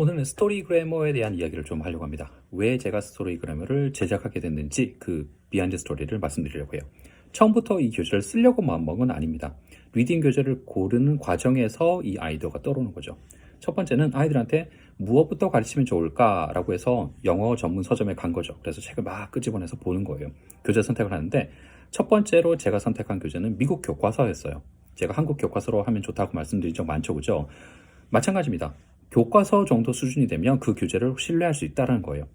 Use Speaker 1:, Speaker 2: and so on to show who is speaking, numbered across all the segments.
Speaker 1: 오늘은 스토리 그래머에 대한 이야기를 좀 하려고 합니다. 왜 제가 스토리 그래머를 제작하게 됐는지 그 비하인드 스토리를 말씀드리려고 해요. 처음부터 이 교재를 쓰려고 마음먹은 건 아닙니다. 리딩 교재를 고르는 과정에서 이 아이디어가 떠오르는 거죠. 첫 번째는 아이들한테 무엇부터 가르치면 좋을까라고 해서 영어 전문 서점에 간 거죠. 그래서 책을 막 끄집어내서 보는 거예요. 교재 선택을 하는데 첫 번째로 제가 선택한 교재는 미국 교과서였어요. 제가 한국 교과서로 하면 좋다고 말씀드린 적 많죠, 그죠? 마찬가지입니다. 교과서 정도 수준이 되면 그 교재를 신뢰할 수 있다는 거예요.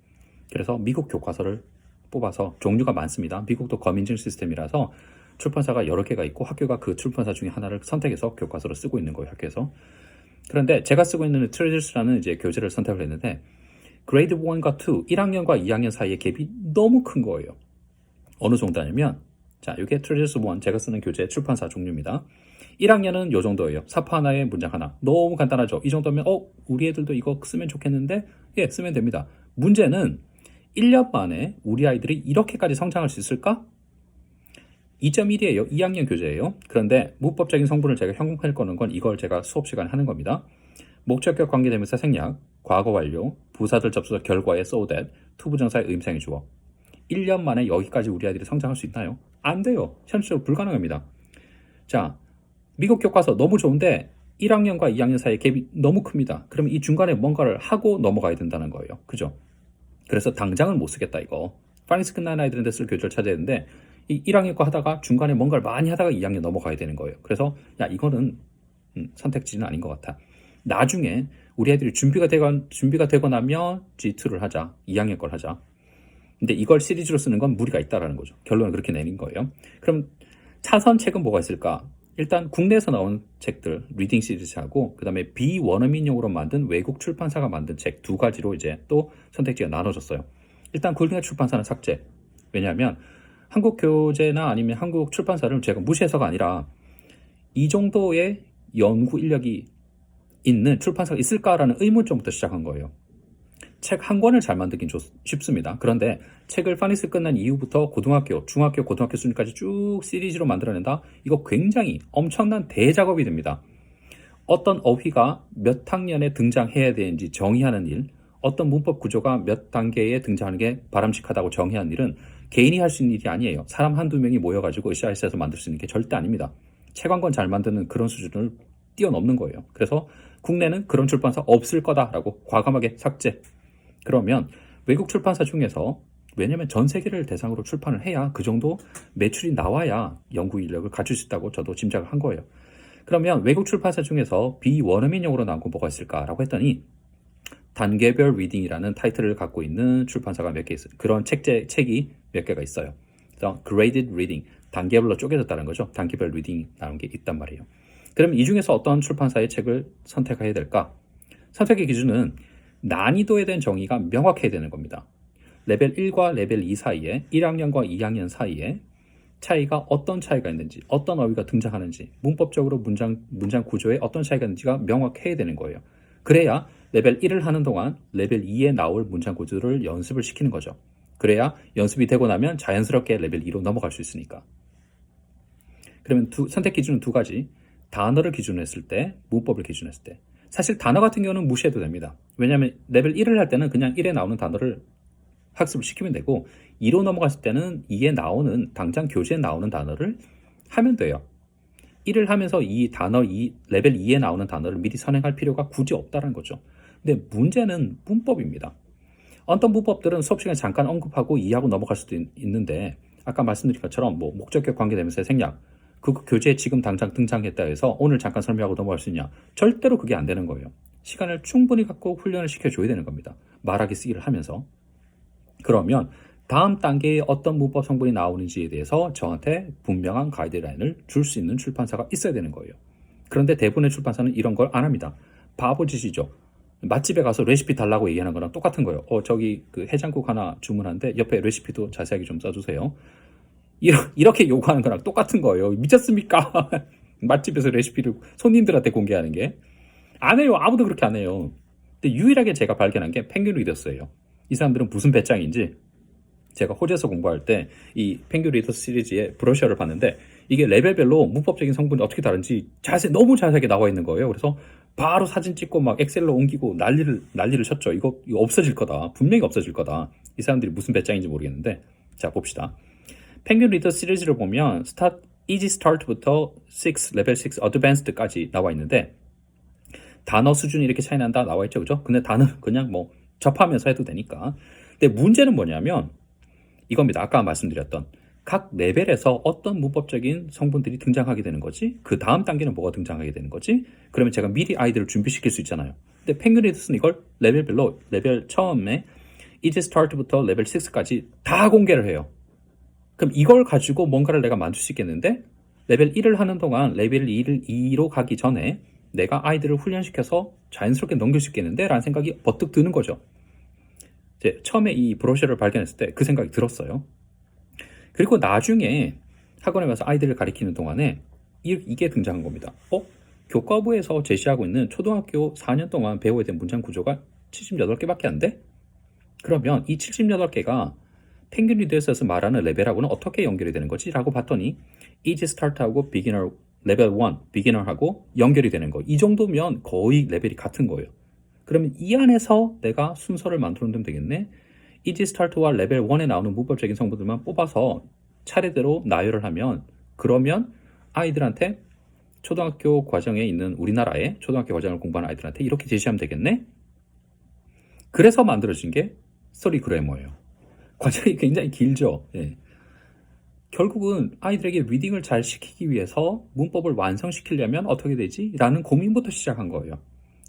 Speaker 1: 그래서 미국 교과서를 뽑아서 종류가 많습니다. 미국도 검인증 시스템이라서 출판사가 여러 개가 있고 학교가 그 출판사 중에 하나를 선택해서 교과서로 쓰고 있는 거예요, 학교에서. 그런데 제가 쓰고 있는 트레저스라는 이제 교재를 선택을 했는데 그레이드 1과 2, 1학년과 2학년 사이의 갭이 너무 큰 거예요. 어느 정도냐면 자, 이게 트레저스 1 제가 쓰는 교재 출판사 종류입니다. 1학년은 요 정도예요. 사파 하나에 문장 하나. 너무 간단하죠. 이 정도면 어, 우리 애들도 이거 쓰면 좋겠는데? 예, 쓰면 됩니다. 문제는 1년 만에 우리 아이들이 이렇게까지 성장할 수 있을까? 2.1이에요. 2학년 교재예요. 그런데 문법적인 성분을 제가 현금화할 거는 건 이걸 제가 수업 시간에 하는 겁니다. 목적격 관계대명사 생략, 과거 완료, 부사들 접수적 결과에 so that, 투부정사의 의미상의 주어. 1년 만에 여기까지 우리 아이들이 성장할 수 있나요? 안 돼요. 현실적으로 불가능합니다. 자, 미국 교과서 너무 좋은데 1학년과 2학년 사이의 갭이 너무 큽니다. 그러면 이 중간에 뭔가를 하고 넘어가야 된다는 거예요. 그죠? 그래서 당장은 못 쓰겠다 이거. 파이스 끝난 아이들한테 쓸 교재를 찾아야 되는데 이 1학년 거 하다가 중간에 뭔가를 많이 하다가 2학년 넘어가야 되는 거예요. 그래서 야 이거는 음, 선택지는 아닌 것 같아. 나중에 우리 애들이 준비가 되고 준비가 되고 나면 G2를 하자. 2학년 걸 하자. 근데 이걸 시리즈로 쓰는 건 무리가 있다라는 거죠. 결론을 그렇게 내린 거예요. 그럼 차선 책은 뭐가 있을까? 일단 국내에서 나온 책들 리딩 시리즈하고 그다음에 비원어민용으로 만든 외국 출판사가 만든 책 두 가지로 이제 또 선택지가 나눠졌어요. 일단 국내 출판사는 삭제. 왜냐하면 한국 교재나 아니면 한국 출판사를 제가 무시해서가 아니라 이 정도의 연구 인력이 있는 출판사가 있을까라는 의문점부터 시작한 거예요. 책 한 권을 잘 만들긴 좋, 쉽습니다. 그런데 책을 파니스 끝난 이후부터 고등학교, 중학교, 고등학교 수준까지 쭉 시리즈로 만들어낸다? 이거 굉장히 엄청난 대작업이 됩니다. 어떤 어휘가 몇 학년에 등장해야 되는지 정의하는 일, 어떤 문법 구조가 몇 단계에 등장하는 게 바람직하다고 정의하는 일은 개인이 할 수 있는 일이 아니에요. 사람 한두 명이 모여가지고 으쌰으쌰해서 만들 수 있는 게 절대 아닙니다. 책 한 권 잘 만드는 그런 수준을 뛰어넘는 거예요. 그래서 국내는 그런 출판사 없을 거다라고 과감하게 삭제. 그러면 외국 출판사 중에서 왜냐면 전 세계를 대상으로 출판을 해야 그 정도 매출이 나와야 연구 인력을 갖출 수 있다고 저도 짐작을 한 거예요. 그러면 외국 출판사 중에서 비원어민용으로 나온 거 뭐가 있을까라고 했더니 단계별 리딩이라는 타이틀을 갖고 있는 출판사가 몇 개 있어요. 그런 책제, 책이 몇 개가 있어요. 그래서 graded reading, 단계별로 쪼개졌다는 거죠. 단계별 리딩 나온 게 있단 말이에요. 그럼 이 중에서 어떤 출판사의 책을 선택해야 될까? 선택의 기준은 난이도에 대한 정의가 명확해야 되는 겁니다. 레벨 1과 레벨 2 사이에 1학년과 2학년 사이에 차이가 어떤 차이가 있는지, 어떤 어휘가 등장하는지, 문법적으로 문장 문장 구조에 어떤 차이가 있는지가 명확해야 되는 거예요. 그래야 레벨 1을 하는 동안 레벨 2에 나올 문장 구조를 연습을 시키는 거죠. 그래야 연습이 되고 나면 자연스럽게 레벨 2로 넘어갈 수 있으니까. 그러면 두, 선택 기준은 두 가지. 단어를 기준으로 했을 때, 문법을 기준으로 했을 때. 사실 단어 같은 경우는 무시해도 됩니다. 왜냐하면 레벨 1을 할 때는 그냥 1에 나오는 단어를 학습을 시키면 되고 2로 넘어갔을 때는 2에 나오는 당장 교재에 나오는 단어를 하면 돼요. 1을 하면서 이 단어 2 레벨 2에 나오는 단어를 미리 선행할 필요가 굳이 없다는 거죠. 근데 문제는 문법입니다. 어떤 문법들은 수업 시간에 잠깐 언급하고 이해하고 넘어갈 수도 있, 는데 아까 말씀드린 것처럼 뭐 목적격 관계되면서 생략 그 교재에 지금 당장 등장했다 해서 오늘 잠깐 설명하고 넘어갈 수 있냐? 절대로 그게 안 되는 거예요. 시간을 충분히 갖고 훈련을 시켜줘야 되는 겁니다. 말하기 쓰기를 하면서. 그러면 다음 단계에 어떤 문법 성분이 나오는지에 대해서 저한테 분명한 가이드라인을 줄 수 있는 출판사가 있어야 되는 거예요. 그런데 대부분의 출판사는 이런 걸 안 합니다. 바보 짓이죠. 맛집에 가서 레시피 달라고 얘기하는 거랑 똑같은 거예요. 어, 저기 그 해장국 하나 주문하는데 옆에 레시피도 자세하게 좀 써주세요. 이렇게 요구하는 거랑 똑같은 거예요. 미쳤습니까? 맛집에서 레시피를 손님들한테 공개하는 게. 안 해요. 아무도 그렇게 안 해요. 근데 유일하게 제가 발견한 게 펭귄 리더스예요. 이 사람들은 무슨 배짱인지 제가 호주에서 공부할 때 이 펭귄 리더스 시리즈의 브로셔를 봤는데 이게 레벨별로 문법적인 성분이 어떻게 다른지 자세 너무 자세하게 나와 있는 거예요. 그래서 바로 사진 찍고 막 엑셀로 옮기고 난리를 난리를 쳤죠. 이거, 이거 없어질 거다. 분명히 없어질 거다. 이 사람들이 무슨 배짱인지 모르겠는데 자 봅시다. 펭귄 리더 시리즈를 보면 스타 이지 스타트부터 6 레벨 6 어드밴스드까지 나와 있는데 단어 수준이 이렇게 차이 난다 나와 있죠, 그죠? 근데 단어 그냥 뭐 접하면서 해도 되니까. 근데 문제는 뭐냐면 이겁니다. 아까 말씀드렸던 각 레벨에서 어떤 문법적인 성분들이 등장하게 되는 거지? 그 다음 단계는 뭐가 등장하게 되는 거지? 그러면 제가 미리 아이들을 준비시킬 수 있잖아요. 근데 펭귄리드스는 이걸 레벨별로 레벨 처음에 이제 스타트부터 레벨 6까지 다 공개를 해요. 그럼 이걸 가지고 뭔가를 내가 만들 수 있겠는데 레벨 1을 하는 동안 레벨 2를 2로 가기 전에 내가 아이들을 훈련시켜서 자연스럽게 넘길 수 있겠는데? 라는 생각이 버뜩 드는 거죠. 이제 처음에 이 브로셔를 발견했을 때 그 생각이 들었어요. 그리고 나중에 학원에 가서 아이들을 가리키는 동안에 이, 이게 등장한 겁니다. 어? 교과부에서 제시하고 있는 초등학교 4년 동안 배워야 될 문장 구조가 78개밖에 안 돼? 그러면 이 78개가 펭귄 리더에서 말하는 레벨하고는 어떻게 연결이 되는 거지? 라고 봤더니 이지 스타트하고 비기너 레벨 1, 비기너하고 연결이 되는 거. 이 정도면 거의 레벨이 같은 거예요. 그러면 이 안에서 내가 순서를 만들어 놓으면 되겠네. 이지 스타트와 레벨 1에 나오는 문법적인 성분들만 뽑아서 차례대로 나열을 하면 그러면 아이들한테 초등학교 과정에 있는 우리나라의 초등학교 과정을 공부하는 아이들한테 이렇게 제시하면 되겠네. 그래서 만들어진 게 스토리 그래머예요. 과정이 굉장히 길죠. 예. 결국은 아이들에게 리딩을 잘 시키기 위해서 문법을 완성시키려면 어떻게 되지? 라는 고민부터 시작한 거예요.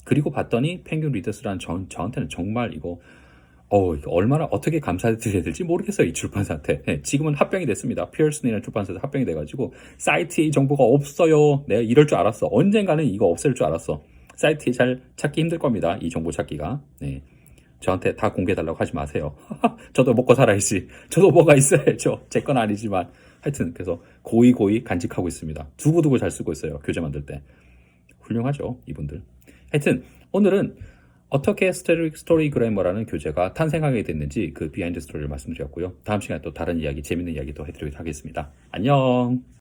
Speaker 1: 그리고 봤더니 펭귄 리더스란 저, 저한테는 정말 이거 어, 이거 얼마나 어떻게 감사드려야 될지 모르겠어요, 이 출판사한테. 예, 지금은 합병이 됐습니다. 피어슨이라는 출판사에서 합병이 돼가지고, 사이트에 이 정보가 없어요. 내가 이럴 줄 알았어. 언젠가는 이거 없앨 줄 알았어. 사이트에 잘 찾기 힘들 겁니다. 이 정보 찾기가. 네. 저한테 다 공개해달라고 하지 마세요. 저도 먹고 살아야지. 저도 뭐가 있어야죠. 제 건 아니지만. 하여튼, 그래서 고이 고이 간직하고 있습니다. 두고두고 잘 쓰고 있어요. 교재 만들 때. 훌륭하죠, 이분들. 하여튼, 오늘은 어떻게 스토리, 스토리 그래머라는 교재가 탄생하게 됐는지 그 비하인드 스토리를 말씀드렸고요. 다음 시간에 또 다른 이야기, 재밌는 이야기 또 해드리도록 하겠습니다. 안녕!